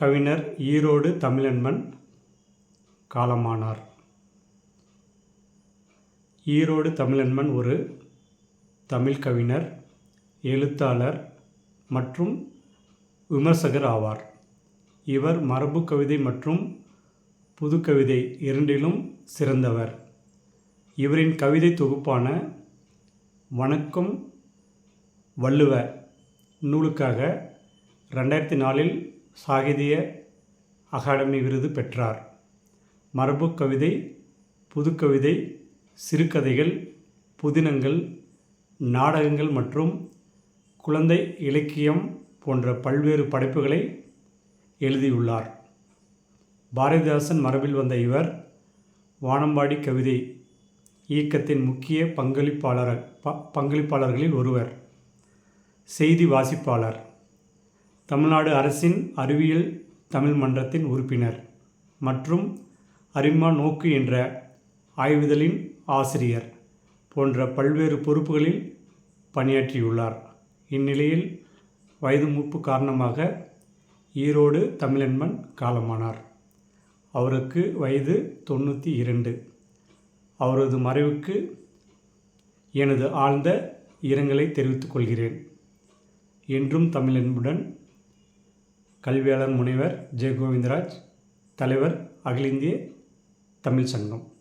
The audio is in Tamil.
கவிஞர் ஈரோடு தமிழன்மன் காலமானார். ஈரோடு தமிழன்மன் ஒரு தமிழ் கவிஞர் எழுத்தாளர் மற்றும் விமர்சகர் ஆவார். இவர் மரபு கவிதை மற்றும் புதுக்கவிதை இரண்டிலும் சிறந்தவர். இவரின் கவிதை தொகுப்பான வணக்கம் வள்ளுவ நூலுக்காக ரெண்டாயிரத்தி நாலில் சாகித்ய அகாடமி விருது பெற்றார். மரபு கவிதை புதுக்கவிதை சிறுகதைகள் புதினங்கள் நாடகங்கள் மற்றும் குழந்தை இலக்கியம் போன்ற பல்வேறு படைப்புகளை எழுதியுள்ளார். பாரதிதாசன் மரபில் வந்த இவர் வானம்பாடி கவிதை இயக்கத்தின் முக்கிய பங்களிப்பாளர் ப பங்களிப்பாளர்களில் ஒருவர் செய்தி வாசிப்பாளர். தமிழ்நாடு அரசின் அறிவியல் தமிழ் மன்றத்தின் உறுப்பினர் மற்றும் அரிமா நோக்கு என்ற ஆய்வுதலின் ஆசிரியர் போன்ற பல்வேறு பொறுப்புகளில் பணியாற்றியுள்ளார். இந்நிலையில் வயது மூப்பு காரணமாக ஈரோடு தமிழன்மன் காலமானார். அவருக்கு வயது தொண்ணூற்றி இரண்டு. அவரது மறைவுக்கு எனது ஆழ்ந்த இரங்கலை தெரிவித்துக் கொள்கிறேன். என்றும் தமிழன்புடன் கல்வியாளர் முனைவர் ஜெய கோவிந்தராஜ் தலைவர் அகில இந்திய தமிழ் சங்கம்.